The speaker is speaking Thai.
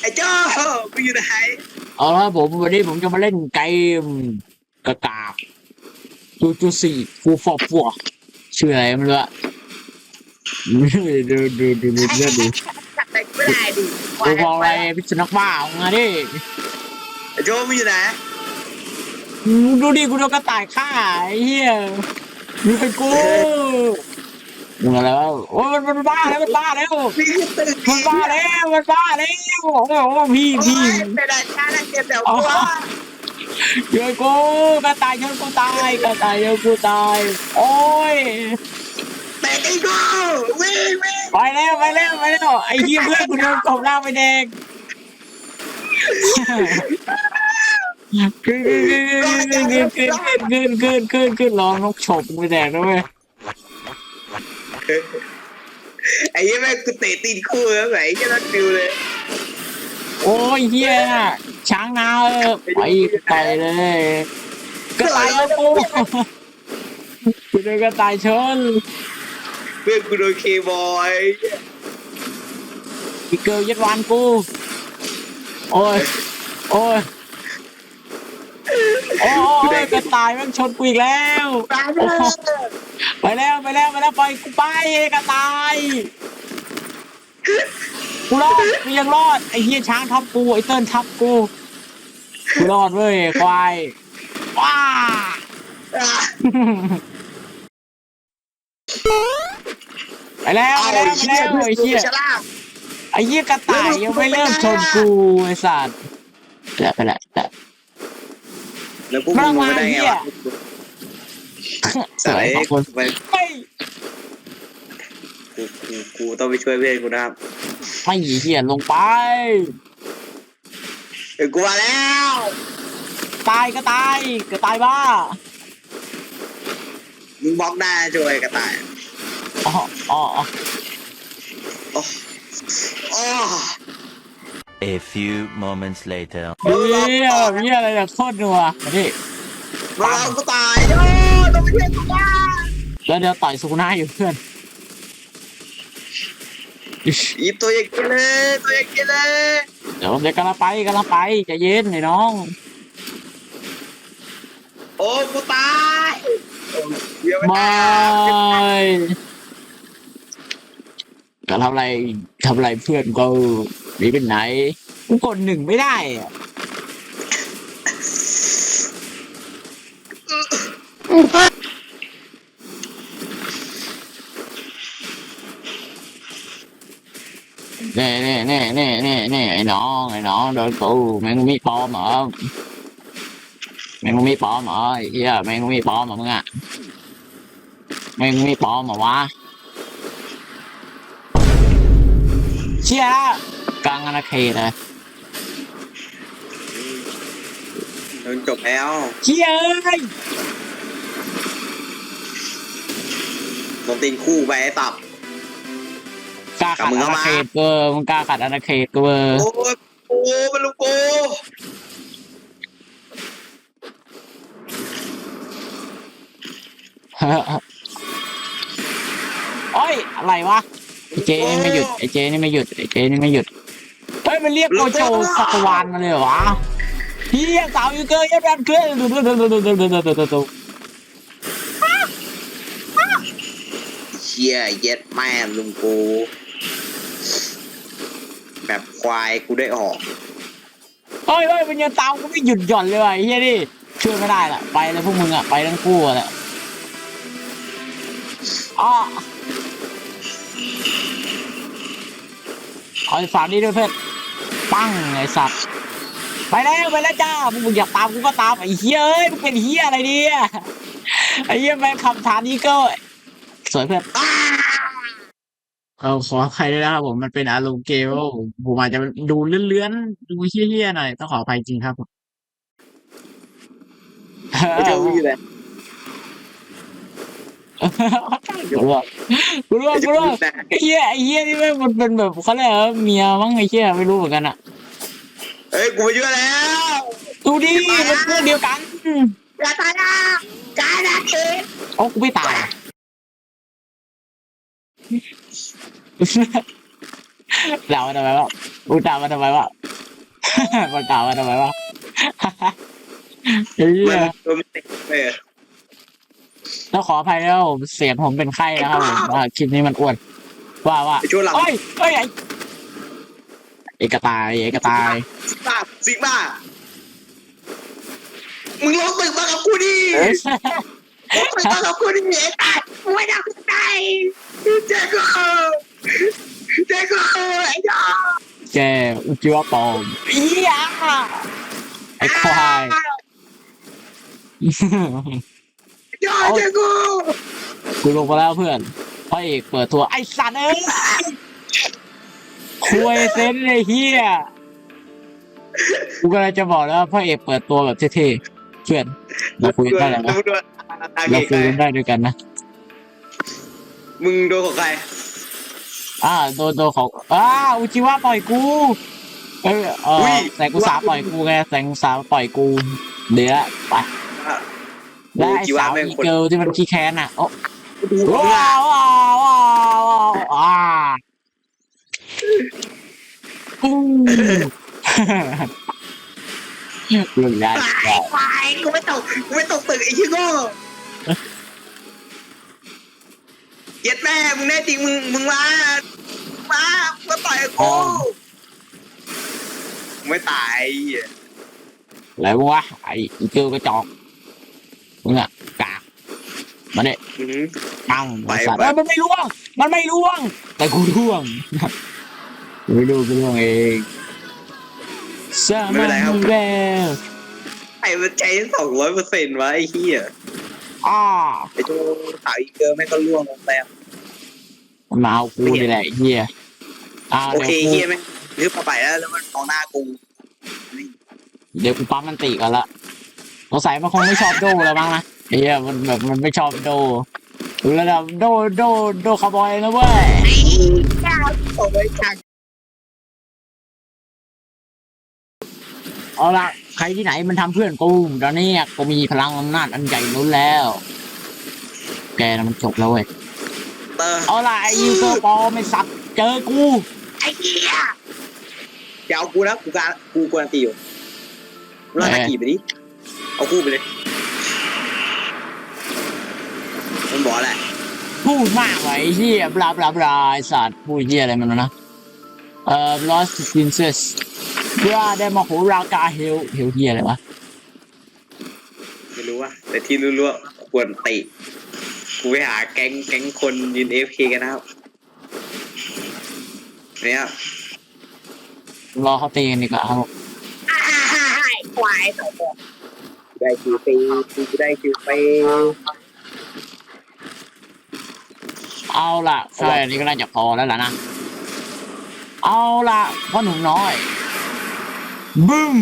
ไอ้โจ้มึงอยู่ไหนเอาละผมวันนี้ผมจะมาเล่นเกมกระกาบจูจูสี่ฟูฟอฟัวชื่ออะไรไม่รู้อะดูดูดูดูเลือดดูแต่ไม่ได้ดิกูมองอะไรพิษณุบ้าเอามาดิไอ้โจ้มึงอยู่ไหนดูดิกูโดนกระต่ายฆ่าไอ้เหี้ยมึงเป็นกู มึงอะไรวะโอ้ยมันมันบ้าแล้วมันบ้าแล้วพี่ตึกมันบ้าแล้วมันบ้าแล้วโอ้โหพี่พี่เป็นอาชาติเก็บเดี๋ยวกูเดี๋ยวกูกระต่ายชนกูตายกระต่ายชนกูตายโอ้ยเตะไอ้กูวิ่งวิ่งไปแล้วไปแล้วไปแล้วไอ้เหี้ยเพื่อนกูโดนตบหน้าไปแดงขึ้นขึ้นขึ้นขึ้นขึ้นขึ้นขึ้นขึ้นลองนกฉกไปแดงด้วย ไอ้ยี่แม่งกูเตะตีนคู่แล้วไหนแค่นั้นฟิวเลย โอ้ยเฮียช้างนาเออไปไกลเลยกระต่ายแล้วกูกูโดนกระต่ายชนเพื่อนกูโดนเคบอยอีเกิลยัดวานกู โอ้ย โอ้ย โอ้ยกระต่ายมันชนกูอีกแล้ว ตายเลยไปแล้วไปแล้วไปแล้วไปกูไปกระต่ายกูรอดกูยังรอดไอ้เฮียช้างทับกูไอ้เติ้ลทับกูกูรอดเว้ยควายว้าไปแล้วไปแล้วไปแล้วไอ้เหี้ยฉลามไอ้เหี้ยกระต่ายยังไม่เริ่มชนกูไอ้สัตว์ไปแล้วไปแล้วไป แล้วแล้วพวกมึงมาได้ไงวะสายสองคนไปไม่กูกูกูต้องไปช่วยเพื่อนกูนะครับไม่เหี้ยลงไปเออกูมาแล้ว ตายก็ตายก็ตายบ้ามึงบล็อกได้ช่วยกระต่ายอ๋ออ๋ออ๋ออ๋อ A few moments later. เหี้ยเหี้ยอะไรเนี่ยโคตรนัวมาดิมาเอากูตายโอ้ต้องไปช่วยกูบ้าแล้วเดี๋ยวต่อยสุนาอยู่เพื่อนอิ๊ชอีตัวใหญ่กินเลยตัวใหญ่กินเลยเดี๋ยวเดี๋ยวกำลังไปกำลังไปใจเย็นไอ้น้อง โอ้กูตายโอ้เดี๋ยวไม่ไม่ตายจะทำอะไรทำอะไรเพื่อนกูห นีไปไหนกูกดหนึ่งไม่ได้อะเน่เน่เน่เน่เน่เน่ไอ้น้องไอ้น้องโดนกูแมงมุมมีปลอมเหรอแมงมุมมีปลอมเหรอไอ้เหี้ยแมงมุมมีปลอมเหรอมึงอะแมงมุมมีปลอมเหรอวะเชี่ย กลางอาณาเขตเลยโดนจบแล้วเชี่ยเอ้ยโดนตีนคู่ไปไอ้ตับ กล้าขัดอาณาเขตเกอร์มึงกล้าขัดอาณาเขตเกอร์โอ้ยโอ้มันลูกโอ้โอ้ยอะไรวะไอ้เจนี่ไม่หยุดไอ้เจนี่ไม่หยุดไอ้เจนี่ไม่หยุดเฮ้ย ไปเรียกโกโจสัตวานมาเลยวะเฮียสาวยูเกอร์ยัดแรนเกลือเชี่ยเย็ดแม่ลุงกูแบบควายกูได้ออกเฮ้ยเฮ้ยมันยังตามกูไม่หยุดหย่อนเลยว่ะไอ้เฮียนี่ช่วยไม่ได้ละไปเลยพวกมึงอะไปทั้งคู่แหละอ้อขอฝากนี่ด้วยเพื่อน ปั้งไอ้สัตว์ไปแล้วไปแล้วจ้ามึงอยากตามกูก็ตามไอ้เฮียเอ้ยมึงเป็นเฮียอะไรเนี่ยไอ้เฮียแม่งคำถามนี้ก็ สวยเพื่อนเขาขออภัยด้วยนะครับผมมันเป็นอารมณ์เกมว่าผมผมอาจจะดูเลื่อนๆดูเฮี้ยๆหน่อยต้องขออภัยจริงครับผม ไม่เจอกูอยู่เลย กูรู้กูรู้กูรู้ไอ้เหี้ยไอ้เหี้ยนี่แม่งมันเป็นแบบเขาเรียกว่าเมียมั้งไอ้เหี้ยไม่รู้เหมือนกันอะเฮ้ยกูมาช่วยแล้วดูดิมันพวกเดียวกันอย่าตายนะกายนะทีโอ้กูไม่ตายอะด่ามาทำไมวะกูด่ามาทำไมวะกูด่ามาทำไมวะเฮีมันย ตัวมันติดเลยต้องขออภัยแล้วผมเสียงผมเป็นไข้นะครับผมว่าคลิปนี้มันอ้วนว่าว่าไอ้ช่วงหลังเอ้ยเอ้ยไอ้เอกตายเอกตายซิกมาซิกมามึงลงตึกมากับกูดิเอ้ยลงตึกมากับกูดิไอ้ตัดกูไม่ได้ใจเจ๊กูเจ๊กูไอ้ยาแกอุจิวะปลอมอียาไอ้ควายยา เจ๊กูกูลงมาแล้วเพื่อนพระเอกเปิดตัวไอ้สัตว์เอ้ยคุยเซนไอ้เฮียกูก็เลยจะบอกแล้วว่าพระเอกเปิดตัวแบบเท่ๆเพื่อนเราคุยกันได้แล้วนะมึงโดนเราคุยกันได้ด้วยกันนะมึงโดนของใครอ่าโดนโดนของอ้าอุจิวะปล่อยกูเออเออแสงกุสาปล่อยกูไงแสงกุสาปล่อยกูเดี๋ยวละไป และไอ้สาวอีเกิลที่มันขี้แค้นอะโอ้ดูว้าวว้าวว้าวว้าวอ่าอืมเรื่องได้ไอ้ควายกูไม่ตกกูไม่ตกตึกไอ้ชิโก้เย็ดแม่มึงแน่จริงมึงมึงมามามาต่อยกูไม่ตายอะไรวะไอ้อีเกิลกระจอก มึงอะกากมาเด็อือหือ ปังไปไอ้สัตว์ไป เอ้ยมันไม่ร่วง มันไม่ร่วง แต่กูร่วงกูไม่รู้กูร่วงเองสามันแววไอ้มันใจสองร้อยเปอร์เซ็นต์วะไอ้เหี้ยอ้าไอ้โจสาวอีเกอร์แม่งก็ล่วงลงแล้วมันมาเอากูนี่แหละไอ้เฮียอ่าโอเดี๋ยวเคกูเหี้ยแม่งนึกมาไปแล้วแล้วมันมองหน้ากูเดี๋ยวกูปั๊มมันติกันละ สงสัยมันคงไม่ชอบโดแล้วมั้งนะไอ้เฮียมันแบบมันไม่ชอบโดระดับโดโดโดคาร์บอยนะเว้ยเจ้าโอ้ยจังเอาละใครที่ไหนมันทำเพื่อนกูตอนนี้กูมีพลังอำนาจอันใหญ่ล้นแล้ว แกนะมันจบแล้วเว้ยเอาล่ะไอ้ยูเซอร์ปอไม่สัตว์เจอกูไอ้เหี้ยอย่าเอากูนะกูการกูกวนตีอยู่รอดตะกี้ไปดิ เอาคู่ไปเลยมันบอกอะไรพูดมากว่ะไอ้เหี้ยบลาบลาบลาไอ้สัตว์พูดเหี้ยอะไรมันวะนะเอ่อ lost princess เพื่อได้มาโหรากาเฮลเฮลเหี้ยอะไรวะไม่รู้ว่าแต่ที่รู้ๆว่าควรตีกูไปหาแก๊งแก๊งคนยืนเอฟเคกันนะครับเนี่ยครับรอเขาตีกันดีกว่าครับผมควายสองตัว ได้คิวฟรีกูได้คิวฟรีเอาล่ะใช่อันนี้ก็น่าจะพอแล้วล่ะนะ เอาล่ะพ่อหนุ่มน้อย บึ้ม